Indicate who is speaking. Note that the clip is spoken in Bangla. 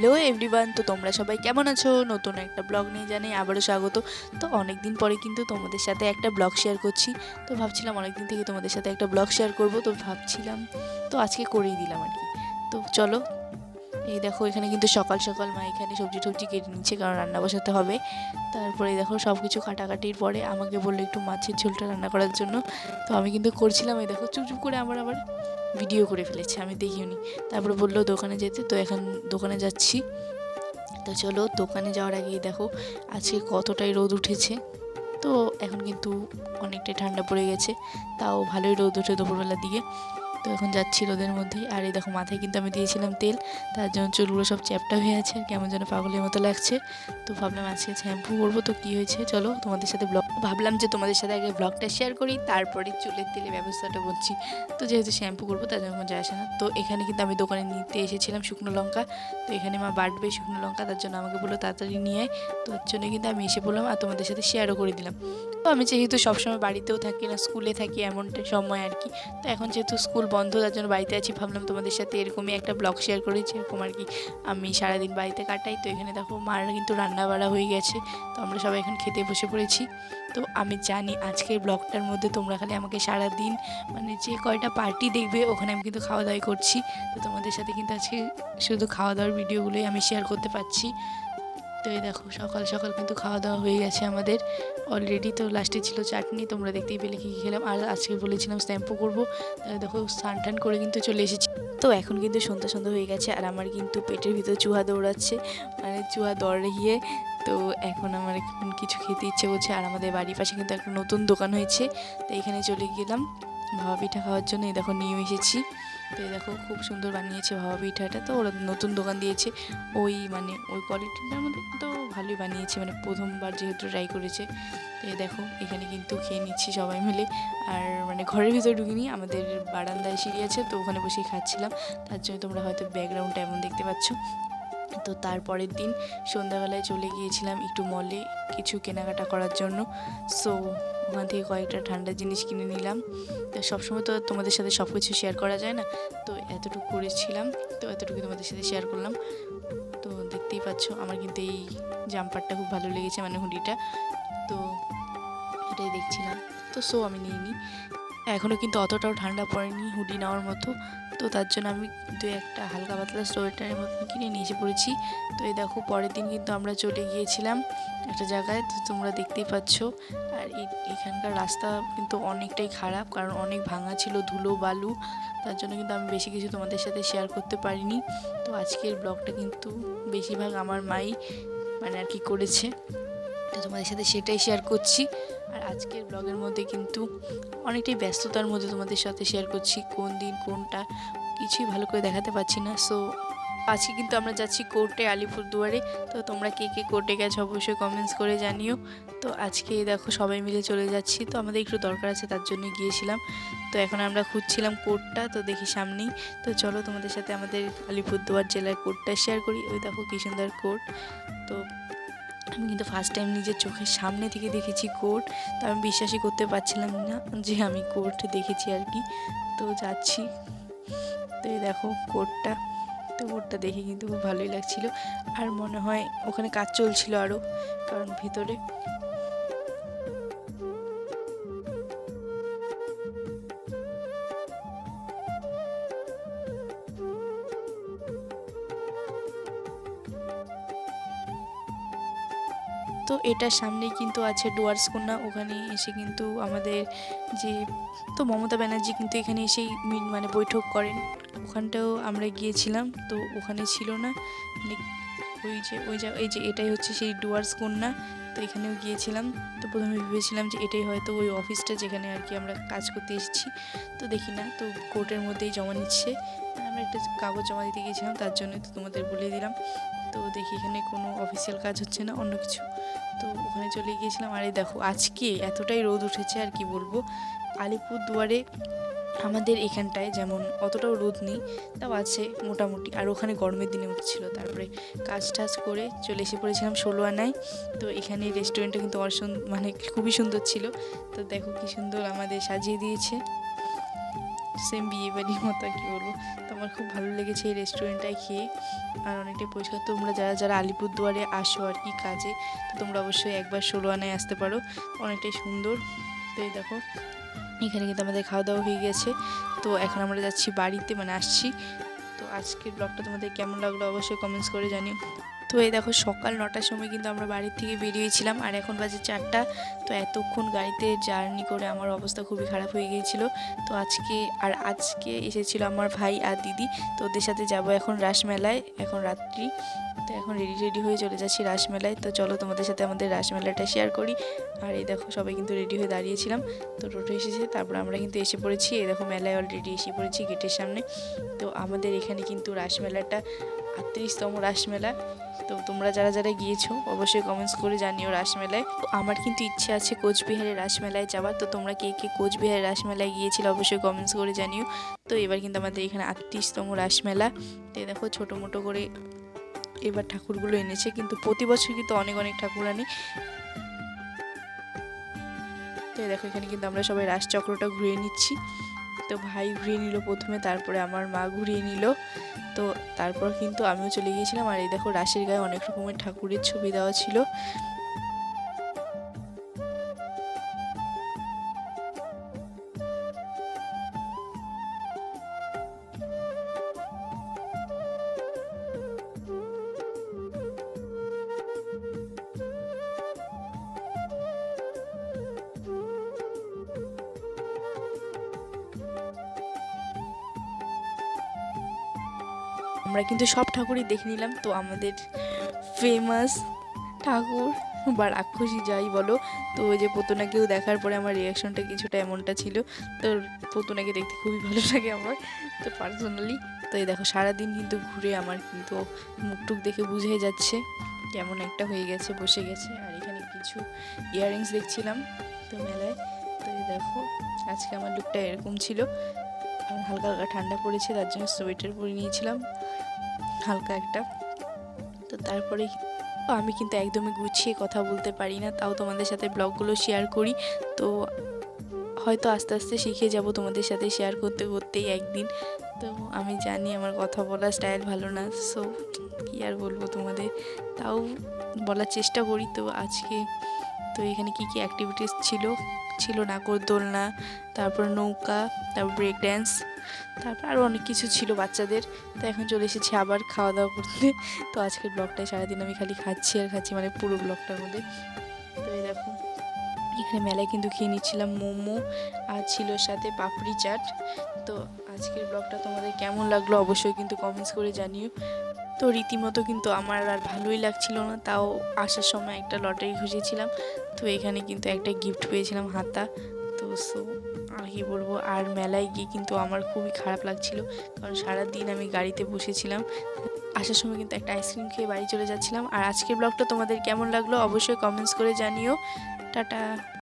Speaker 1: হ্যালো এভরিওয়ান তো তোমরা সবাই কেমন আছো? নতুন একটা ব্লগ নিয়ে জানি আবারও স্বাগত। তো অনেক দিন পরে কিন্তু তোমাদের সাথে একটা ব্লগ শেয়ার করছি। তো ভাবছিলাম অনেক দিন থেকে তোমাদের সাথে একটা ব্লগ শেয়ার করব। তো ভাবছিলাম, তো আজকে করেই দিলাম আর কি। তো চলো এই দেখো, এখানে কিন্তু সকাল সকাল মা এখানে সবজি টবজি কেটে নিচ্ছে, কারণ রান্না বসাতে হবে। তারপরে দেখো সব কিছু কাটাকাটির পরে আমাকে বলল একটু মাছের ঝোলটা রান্না করার জন্য। তো আমি কিন্তু করছিলাম, এই দেখো চুপ চুপ করে আমার আবার ভিডিও করে ফেলেছে, আমি দেখিওনি তারপরে বলল দোকানে যেতে, তো এখন দোকানে যাচ্ছি। তো চলো, দোকানে যাওয়ার আগেই দেখো, আজকে কতটাই রোদ উঠেছে। তো এখন কিন্তু অনেকটাই ঠান্ডা পড়ে গেছে, তাও ভালোই রোদ উঠে দুপুরবেলার দিকে। তো এখন যাচ্ছি রোদের মধ্যেই। আর এই দেখো, মাথায় কিন্তু আমি দিয়েছিলাম তেল। তার জন্য চুলগুলো সব চ্যাপটা হয়ে আছে। কেমন যেন পাগলের মতো লাগছে। তো ভাবলাম আজকে শ্যাম্পু করব। তো কী হয়েছে? চলো তোমাদের সাথে ব্লগ ভাবলাম যে তোমাদের সাথে আগে ব্লগটা শেয়ার করি। তারপরে চুলের তেলের ব্যবস্থাটা করছি তো যেহেতু শ্যাম্পু করব, তার জন্য যায় আসে না। তো এখানে কিন্তু আমি দোকানে নিতে এসেছিলাম শুকনো লঙ্কা। তো এখানে মা বাটবে শুকনো লঙ্কা, তার জন্য আমাকে বলল তাড়াতাড়ি নিয়ে আয়। তো তার জন্য কিন্তু আমি এসে বললাম, আর তোমাদের সাথে শেয়ারও করে দিলাম। তো আমি যেহেতু সবসময় বাড়িতেও থাকি না, স্কুলে থাকি এমনটা সময় আর কি। তো এখন যেহেতু স্কুল বন্ধ, তার জন্য বাড়িতে আছি। ভাবলাম তোমাদের সাথে এরকমই একটা ব্লগ শেয়ার করেছি এরকম আর কি আমি সারাদিন বাড়িতে কাটাই। তো এখানে দেখো, মার কিন্তু রান্না বাড়া হয়ে গেছে। তো আমরা সবাই এখন খেতে বসে পড়েছি। তো আমি জানি আজকের ব্লগটার মধ্যে তোমরা খালি আমাকে সারা দিন মানে যে কয়টা পার্টি দেখবে, ওখানে আমি কিন্তু খাওয়া দাওয়াই করছি। তো তোমাদের সাথে কিন্তু আজকে শুধু খাওয়া দাওয়ার ভিডিওগুলোই আমি শেয়ার করতে পারছি। তো এই দেখো, সকাল সকাল কিন্তু খাওয়া দাওয়া হয়ে গেছে আমাদের। অলরেডি তো লাস্টে ছিল চাটনি, তোমরা দেখতেই পেলে কী খেলাম। আর আজকে বলেছিলাম শ্যাম্পু করব। দেখো, স্নান টান করে কিন্তু চলে এসেছি। তো এখন কিন্তু সন্ধ্যা সন্ধ্যা হয়ে গেছে, আর আমার কিন্তু পেটের ভিতর চুহা দৌড়াচ্ছে। মানে চুহা দৌড়িয়ে তো এখন আমার এখন কিছু খেতে ইচ্ছে করছে। আর আমাদের বাড়ির পাশে কিন্তু একটা নতুন দোকান হয়েছে। তো এখানে চলে গেলাম। ভাবা পিঠা খাওয়ার জন্য এই দেখো নিয়ে এসেছি। তো এই দেখো খুব সুন্দর বানিয়েছে ভাবা পিঠাটা তো ওরা নতুন দোকান দিয়েছে। ওই মানে ওই কোয়ালিটিটার মধ্যে তো ভালোই বানিয়েছে। মানে প্রথমবার যেহেতু ট্রাই করেছে। তো এই দেখো এখানে কিন্তু খেয়ে নিচ্ছি সবাই মিলে। আর মানে ঘরের ভিতরে ঢুকিনি, আমাদের বারান্দায় সিঁড়ি আছে, তো ওখানে বসেই খাচ্ছিলাম। তার জন্য তোমরা হয়তো ব্যাকগ্রাউন্ডটা এমন দেখতে পাচ্ছ। তো তারপরের দিন সন্ধ্যাবেলায় চলে গিয়েছিলাম একটু মলে কিছু কেনাকাটা করার জন্য। সো ওখান থেকে কয়েকটা ঠান্ডা জিনিস কিনে নিলাম। তো সবসময় তো তোমাদের সাথে সব কিছু শেয়ার করা যায় না? তো এতটুকু করেছিলাম, তো এতটুকু তোমাদের সাথে শেয়ার করলাম। তো দেখতেই পাচ্ছ, আমার কিন্তু এই জাম্পারটা খুব ভালো লেগেছে মানে হুডিটা। তো এটাই দেখছিলাম। তো সো আমি নিইনি। এখনও কিন্তু অতটাও ঠান্ডা পড়েনি, হুডি নেওয়ার মতো। তো তার জন্য আমি দু একটা হালকা পাতলা সোয়েটারের মতন কিনে নিয়ে পড়েছি। তো এই দেখো, পরের দিন কিন্তু আমরা চলে গিয়েছিলাম একটা জায়গায়, তো তোমরা দেখতেই পাচ্ছ। আর এখানকার রাস্তা কিন্তু অনেকটাই খারাপ, কারণ অনেক ভাঙা ছিল ধুলো, বালু। তার জন্য কিন্তু আমি বেশি কিছু তোমাদের সাথে শেয়ার করতে পারিনি। তো আজকের ব্লগটা কিন্তু বেশিরভাগ আমার মাই মানে আর কি করেছে। তো তোমাদের সাথে সেটাই শেয়ার করছি। আর আজকের ব্লগের মধ্যে কিন্তু অনেকটাই ব্যস্ততার মধ্যে তোমাদের সাথে শেয়ার করছি কোন দিন কোনটা কিছুই ভালো করে দেখাতে পারছি না। সো আজকে কিন্তু আমরা যাচ্ছি কোর্টে, আলিপুরদুয়ারে। তো তোমরা কে কে কোর্টে গেছো অবশ্যই কমেন্টস করে জানিও। তো আজকে দেখো সবাই মিলে চলে যাচ্ছি। তো আমাদের একটু দরকার আছে তার জন্য গিয়েছিলাম। তো এখন আমরা খুঁজছিলাম কোর্টটা, তো দেখি সামনেই। তো চলো তোমাদের সাথে আমাদের আলিপুরদুয়ার জেলার কোর্টটা শেয়ার করি। ওই দেখো কি সুন্দর কোর্ট। তো আমি কিন্তু ফার্স্ট টাইম নিজের চোখের সামনে থেকে দেখেছি কোর্ট তো আমি বিশ্বাসই করতে পারছিলাম না যে আমি কোর্ট দেখেছি আর কি। তো যাচ্ছি। তো এই দেখো কোর্টটা তো কোর্টটা দেখে কিন্তু খুব ভালোই লাগছিল। আর মনে হয় ওখানে কাজ চলছিল আরও কারণ ভিতরে তো এটার সামনেই কিন্তু আছে ডুয়ার্স কন্যা। ওখানে এসে কিন্তু আমাদের যে, তো মমতা ব্যানার্জি কিন্তু এখানে এসেই মানে বৈঠক করেন। ওখানটাও আমরা গিয়েছিলাম, তো ওখানে ছিল না। মানে ওই যে, ওই যা, এই যে এটাই হচ্ছে সেই ডুয়ার্স কন্যা, তো এখানেও গিয়েছিলাম। তো প্রথমে ভেবেছিলাম যে এটাই হয়তো ওই অফিসটা যেখানে আর কি আমরা কাজ করতে এসেছি। তো দেখি না, তো কোর্টের মধ্যেই জমা নিচ্ছে। আমরা একটা কাগজ জমা দিতে গিয়েছিলাম, তার জন্য তো তোমাদের বলে দিলাম। তো দেখি এখানে কোনো অফিসিয়াল কাজ হচ্ছে না, অন্য কিছু। তো ওখানে চলে গিয়েছিলাম, আর দেখো, আজকে এতটাই রোদ উঠেছে আর কি বলব। আলিপুর দুয়ারে আমাদের এখানটায় যেমন অতটাও রোদ নেই, তাও আছে মোটামুটি। আর ওখানে গরমের দিনে উঠছিল, তারপরে কাজ টাজ করে চলে এসে পড়েছিলাম ষোলো আনায় তো এখানে রেস্টুরেন্টটা কিন্তু অসুন মানে খুবই সুন্দর ছিল। তো দেখো কি সুন্দর আমাদের সাজিয়ে দিয়েছে। সেম বিয়ে বাড়ির মতো আর কি বলব। তো আমার খুব ভালো লেগেছে এই রেস্টুরেন্টটায় খেয়ে। আর অনেকটাই পরিষ্কার। তোমরা যারা যারা আলিপুরদুয়ারে আসো আর কি কাজে, তো তোমরা অবশ্যই একবার ষোলো আনায় আসতে পারো। অনেকটাই সুন্দর। তো এই দেখো, এখানে কিন্তু আমাদের খাওয়া দাওয়া হয়ে গেছে। তো এখন আমরা যাচ্ছি বাড়িতে মানে আসছি। তো আজকের ব্লগটা তোমাদের কেমন লাগল অবশ্যই কমেন্টস করে জানিও। তো এই দেখো সকাল নটার সময় কিন্তু আমরা বাড়ির থেকে বেরিয়েছিলাম, আর এখন বাজে চারটা। তো এতক্ষণ গাড়িতে জার্নি করে আমার অবস্থা খুবই খারাপ হয়ে গিয়েছিল। তো আজকে, আর আজকে এসেছিল আমার ভাই আর দিদি। তো ওদের সাথে যাব এখন রাসমেলায়, এখন রাত্রি। তো এখন রেডি রেডি হয়ে চলে যাচ্ছি রাসমেলায়। তো চলো তোমাদের সাথে আমাদের রাসমেলাটা শেয়ার করি। আর এই দেখো সবাই কিন্তু রেডি হয়ে দাঁড়িয়েছিলাম। তো টোটো এসেছে, তারপর আমরা কিন্তু এসে পড়েছি। এই দেখো মেলায় অলরেডি এসে পড়েছি গেটের সামনে। তো আমাদের এখানে কিন্তু রাসমেলাটা আটত্রিশতম রাসমেলা তো তোমরা যারা যারা গিয়েছো, অবশ্যই কমেন্টস করে জানিও রাসমেলায়। তো আমার কিন্তু ইচ্ছে আছে কোচবিহারের রাসমেলায় যাওয়ার। তো তোমরা কে কে কোচবিহারের রাসমেলায় গিয়েছিলে, অবশ্যই কমেন্টস করে জানিও। তো এবার কিন্তু আমাদের এখানে আটত্রিশতম রাসমেলা। তো দেখো, ছোটো মোটো করে এবার ঠাকুরগুলো এনেছে। কিন্তু প্রতি বছর কিন্তু অনেক অনেক ঠাকুর আনি। তো দেখো, এখানে কিন্তু আমরা সবাই রাসচক্রটা ঘুরিয়ে নিচ্ছি। তো ভাই ঘুরিয়ে নিল প্রথমে, তারপরে আমার মা ঘুরিয়ে নিল। তো তারপর কিন্তু আমিও চলে গিয়েছিলাম। আর এই দেখো রাশির গায়ে অনেক রকমের ঠাকুরের ছবি দেওয়া ছিল। আমরা কিন্তু সব ঠাকুরই দেখে নিলাম। তো আমাদের ফেমাস ঠাকুর বা রাক্ষসী যাই বলো, তো ওই যে পুতনাকেও দেখার পরে আমার রিয়াকশনটা কিছুটা এমনটা ছিল। তো পুতনাকে দেখতে খুবই ভালো লাগে আমার, তো পার্সোনালি তো এই দেখো, সারাদিন কিন্তু ঘুরে আমার কিন্তু মুখটুক দেখে বুঝে যাচ্ছে কেমন একটা হয়ে গেছে, বসে গেছে। আর এখানে কিছু ইয়াররিংস দেখছিলাম তো মেলায়। তো এই দেখো, আজকে আমার লুকটা এরকম ছিল। হালকা হালকা ঠান্ডা পড়েছে, তার জন্য সোয়েটার পরে নিয়েছিলাম। হালকা একটা। তো তারপরে আমি কিন্তু একদমই গুছিয়ে কথা বলতে পারি না, তাও তোমাদের সাথে ব্লগগুলো শেয়ার করি। তো হয়তো আস্তে আস্তে শিখে যাব তোমাদের সাথে শেয়ার করতে করতেই একদিন। তো আমি জানি আমার কথা বলার স্টাইল ভালো না সো কী আর বলব তোমাদের? তাও বলার চেষ্টা করি তো আজকে। তো এখানে কি কি অ্যাক্টিভিটিস ছিল? ছিল নাগরদোলনা তারপর নৌকা, তারপর ব্রেক ড্যান্স তারপর আরও অনেক কিছু ছিল বাচ্চাদের। তো এখন চলে এসেছি আবার খাওয়া দাওয়া করতে। তো আজকের ব্লগটায় সারাদিন আমি খালি খাচ্ছি আর খাচ্ছি মানে পুরো ব্লগটার মধ্যে। এখানে মেলায় কিন্তু খেয়ে নিচ্ছিলাম মোমো আর ছিল সাথে পাপড়ি চাট। তো আজকের ব্লগটা তোমাদের কেমন লাগল অবশ্যই কিন্তু কমেন্টস করে জানিও। তো রীতিমতো কিন্তু আমার আর ভালোই লাগছিল না, তাও আসার সময় একটা লটারি খুঁজেছিলাম তো এখানে কিন্তু একটা গিফট পেয়েছিলাম হাতা। তো সো আর কি বলব আর মেলায় গিয়ে কিন্তু আমার খুবই খারাপ লাগছিল, কারণ সারা দিন আমি গাড়িতে বসেছিলাম। আসার সময় কিন্তু একটা আইসক্রিম খেয়ে বাড়ি চলে যাচ্ছিলাম। আর আজকের ব্লগটা তোমাদের কেমন লাগল অবশ্যই কমেন্টস করে জানিও। টাটা।